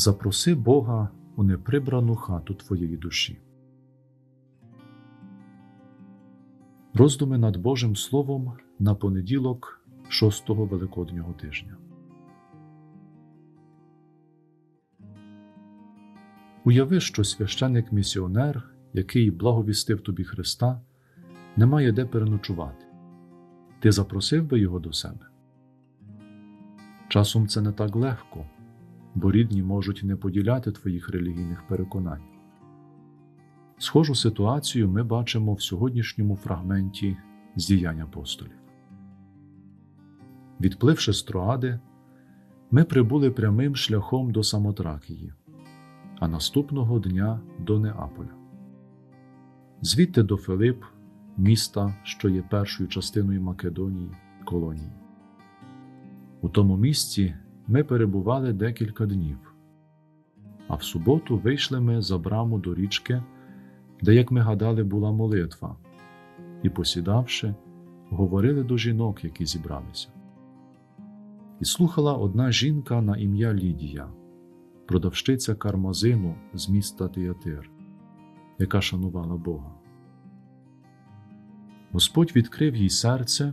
Запроси Бога у неприбрану хату твоєї душі. Роздуми над Божим Словом на понеділок шостого Великоднього тижня. Уяви, що священик-місіонер, який благовістив тобі Христа, не має де переночувати. Ти запросив би його до себе. Часом це не так легко, бо рідні можуть не поділяти твоїх релігійних переконань. Схожу ситуацію ми бачимо в сьогоднішньому фрагменті з діянь апостолів. Відпливши з Троади, ми прибули прямим шляхом до Самотракії, а наступного дня до Неаполя. Звідти до Филип, міста, що є першою частиною Македонії, колонії. У тому місці ми перебували декілька днів, а в суботу вийшли ми за браму до річки, де, як ми гадали, була молитва, і, посідавши, говорили до жінок, які зібралися. І слухала одна жінка на ім'я Лідія, продавщиця кармазину з міста Тіатир, яка шанувала Бога. Господь відкрив їй серце,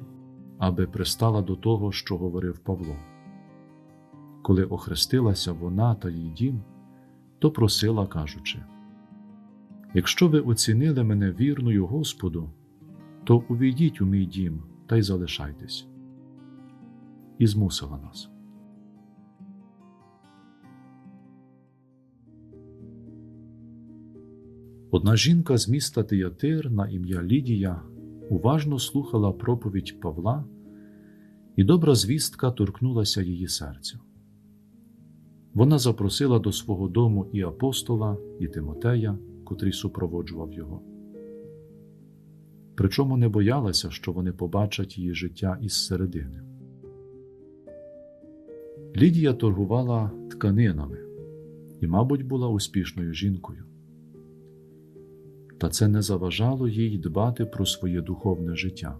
аби пристала до того, що говорив Павло. Коли охрестилася вона та її дім, то просила, кажучи: Якщо ви оцінили мене вірною Господу, то увійдіть у мій дім та й залишайтесь. І змусила нас. Одна жінка з міста Тиятир на ім'я Лідія уважно слухала проповідь Павла, і добра звістка торкнулася її серцю. Вона запросила до свого дому і апостола, і Тимотея, котрий супроводжував його. Причому не боялася, що вони побачать її життя із середини. Лідія торгувала тканинами і, мабуть, була успішною жінкою. Та це не заважало їй дбати про своє духовне життя.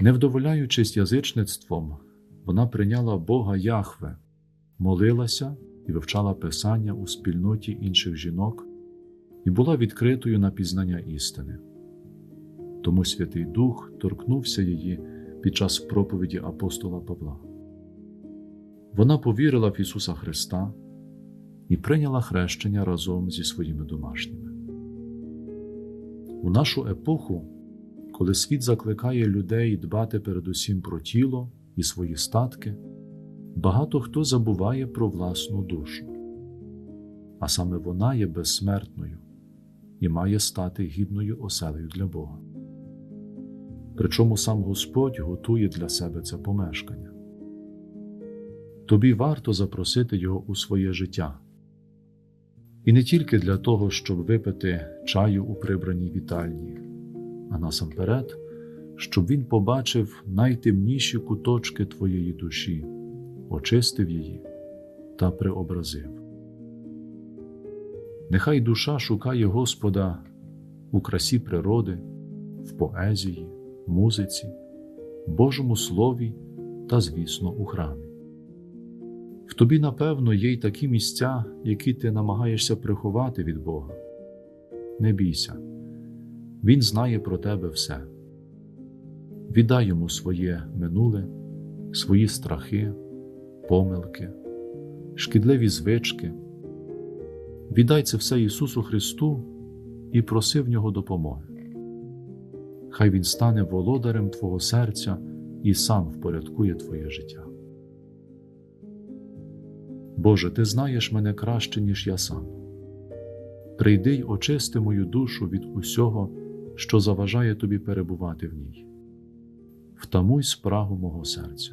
Не вдоволяючись язичництвом, вона прийняла Бога Яхве, молилася і вивчала Писання у спільноті інших жінок і була відкритою на пізнання істини. Тому Святий Дух торкнувся її під час проповіді апостола Павла. Вона повірила в Ісуса Христа і прийняла хрещення разом зі своїми домашніми. У нашу епоху, коли світ закликає людей дбати передусім про тіло і свої статки, багато хто забуває про власну душу, а саме вона є безсмертною і має стати гідною оселею для Бога. Причому сам Господь готує для себе це помешкання. Тобі варто запросити Його у своє життя. І не тільки для того, щоб випити чаю у прибраній вітальні, а насамперед, щоб він побачив найтемніші куточки твоєї душі, очистив її та преобразив. Нехай душа шукає Господа у красі природи, в поезії, музиці, Божому Слові та, звісно, у храмі. В тобі, напевно, є й такі місця, які ти намагаєшся приховати від Бога. Не бійся, Він знає про тебе все. Віддай йому своє минуле, свої страхи, помилки, шкідливі звички. Віддай це все Ісусу Христу і проси в Нього допомоги. Хай Він стане володарем Твого серця і сам впорядкує Твоє життя. Боже, Ти знаєш мене краще, ніж я сам. Прийди й очисти мою душу від усього, що заважає тобі перебувати в ній. Втамуй спрагу мого серця.